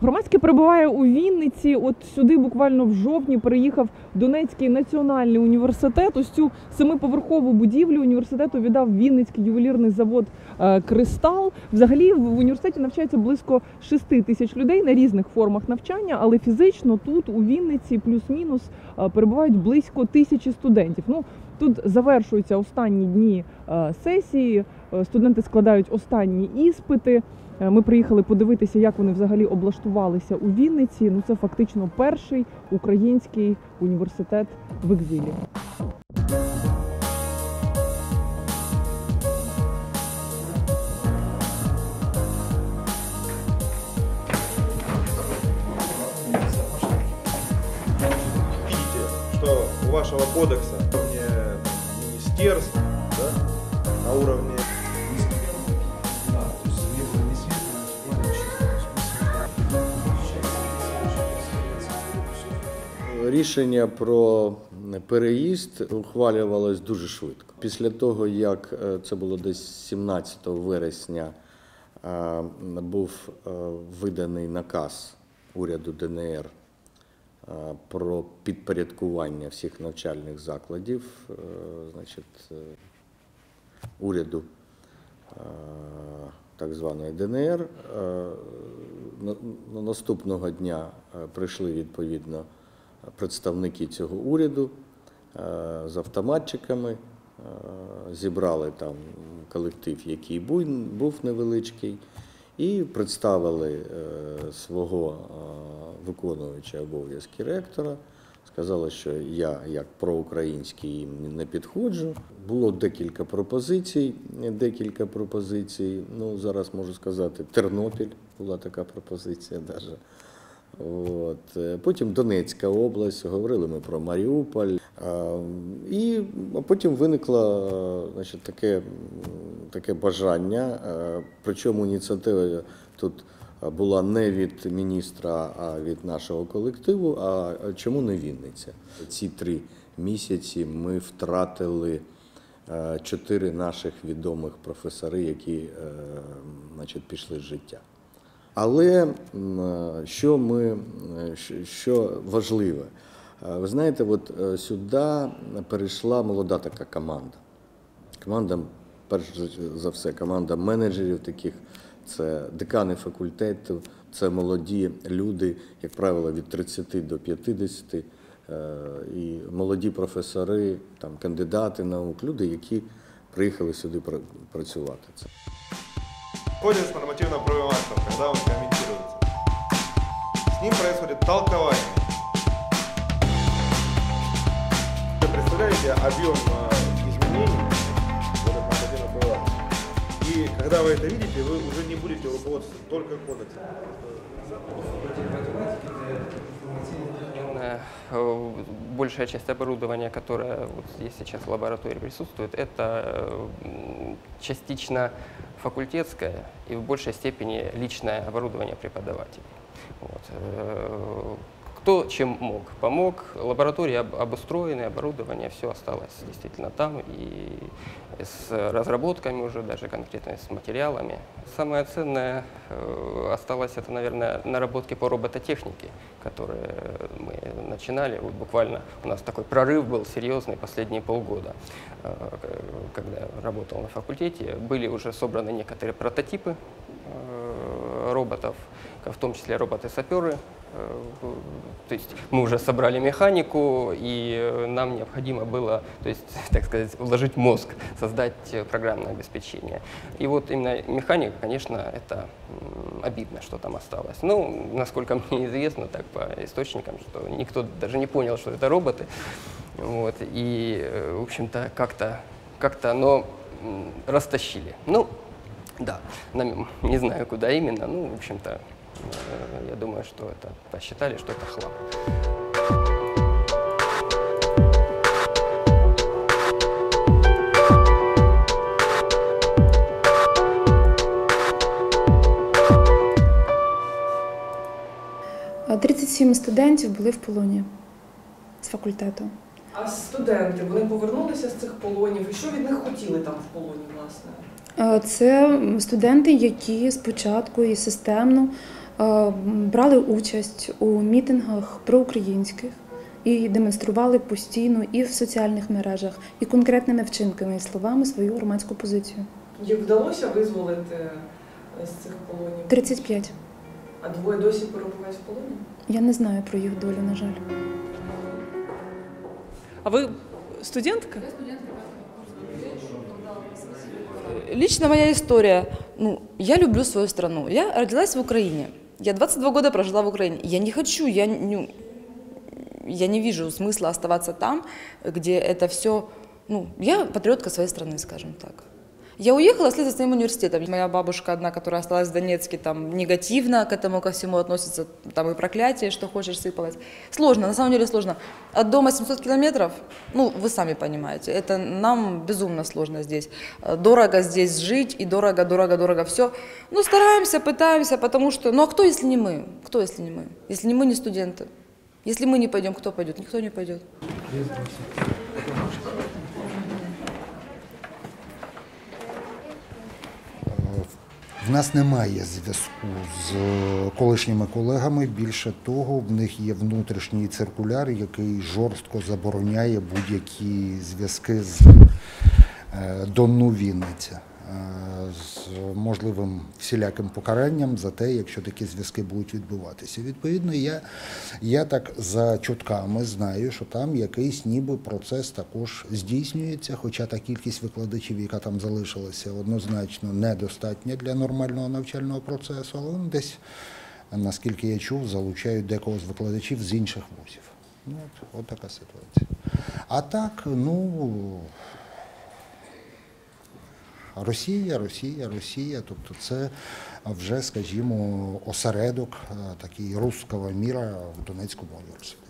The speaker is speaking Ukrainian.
Громадське перебуває у Вінниці. От сюди буквально в жовтні приїхав Донецький національний університет. Ось цю семиповерхову будівлю університету віддав Вінницький ювелірний завод е, Кристал. Взагалі в університеті навчається близько 6 тисяч людей на різних формах навчання, але фізично тут у Вінниці плюс-мінус е, перебувають близько тисячі студентів. Ну тут завершуються останні дні е, сесії. Студенти складають останні іспити. Е, Ми приїхали подивитися, як вони взагалі облаштувалися у Вінниці. Ну це фактично перший український університет в екзилі. вашего кодекса на уровне министерств, да, на уровне Рішення про переїзд ухвалювалось дуже швидко. Після того, як е, це було десь 17 вересня, е, був е, виданий наказ уряду ДНР про підпорядкування всіх навчальних закладів, значить, уряду так званої ДНР. На- на- Наступного дня прийшли відповідно представники цього уряду е, з автоматчиками, е, зібрали там колектив, який був невеличкий, і представили е, свого виконуючого обов'язки ректора. Сказали, що я як проукраїнський їм не підходжу. Було декілька пропозицій. Декілька пропозицій. Ну зараз можу сказати, Тернопіль була така пропозиція. Даже. От. Потім Донецька область, говорили ми про Маріуполь. І потім виникло значить, таке, таке бажання, причому ініціатива тут була не від міністра, а від нашого колективу. А чому не Вінниця? Ці три місяці ми втратили чотири наших відомих професори, які е, значить, пішли з життя. Але е, що ми е, що- важливе, Е, ви знаєте, от сюди перейшла молода така команда. Команда, перш за все, команда менеджерів таких, це декани факультету, це молоді люди, як правило, від 30 до 50, е, і молоді професори, там, кандидати наук, люди, які приїхали сюди пра- працювати. Кодекс нормативно-правовым актом, когда он комментируется. С ним происходит толкование. Вы представляете объем э, изменений в этот нормативно-правовой акт? И когда вы это видите, вы уже не будете руководствоваться только кодексом. Э, большая часть оборудования, которое вот здесь сейчас в лаборатории присутствует, это э, частично факультетское и в большей степени личное оборудование преподавателей. Вот. Кто чем мог, помог. Лаборатории об- обустроены, оборудование, все осталось действительно там. И с разработками уже, даже конкретно с материалами. Самое ценное э, осталось, это, наверное, наработки по робототехнике, которые мы начинали. Вот буквально у нас такой прорыв был серьезный последние полгода. Э, Когда работал на факультете, были уже собраны некоторые прототипы э, роботов, в том числе роботы-саперы. Э, То есть мы уже собрали механику, и э, нам необходимо было, то есть, так сказать, вложить мозг, создать э, программное обеспечение. И вот именно механика, конечно, это обидно, что там осталось. Ну, насколько мне известно, так по источникам, что никто даже не понял, что это роботы. Вот, и, в общем-то, как-то как оно м, растащили. Ну, да, не знаю, куда именно, ну, в общем-то, я думаю, что это посчитали, что это хлам. Е, 37 студентів були в полоні з факультету. А студенти вони повернулися з цих полонів. І що від них хотіли там в полоні, власне? Е, Це студенти, які спочатку і системно е, брали участь у мітингах проукраїнських і демонстрували постійно і в соціальних мережах, і конкретними вчинками і словами свою громадську позицію. Їх вдалося визволити е, з цих полонів? 35. А двоє досі перебувають в полоні? Я не знаю про їх долю, на жаль. А ви студентка? Лично моя история. Ну, я люблю свою страну. Я родилась в Украине. Я 22 года прожила в Украине. Я не хочу, я не, я не вижу смысла оставаться там, где это все... Ну, я патриотка своей страны, скажем так. Я уехала вслед за своим университетом. Моя бабушка одна, которая осталась в Донецке, там негативно к этому ко всему относится, там и проклятие, что хочешь сыпалось. Сложно, на самом деле сложно. От дома 700 километров, ну, вы сами понимаете, это нам безумно сложно здесь. Дорого здесь жить, и дорого, дорого, дорого все. Ну, стараемся, пытаемся, потому что, ну, а кто, если не мы? Кто, если не мы? Если не мы, не студенты. Если мы не пойдем, кто пойдет? Никто не пойдет. В нас немає зв'язку з колишніми колегами. Більше того, в них є внутрішній циркуляр, який жорстко забороняє будь-які зв'язки з е, Донну Вінниця. Е, З можливим всіляким покаранням за те, якщо такі зв'язки будуть відбуватися. Відповідно, я, я так за чутками знаю, що там якийсь ніби процес також здійснюється, хоча та кількість викладачів, яка там залишилася, однозначно недостатня для нормального навчального процесу, але вони десь, наскільки я чув, залучають декого з викладачів з інших вузів. Ну, от, от така ситуація. А так, ну. Росія, Росія, Росія. Тобто це вже, скажімо, осередок е, такий руського міра в Донецькому університеті.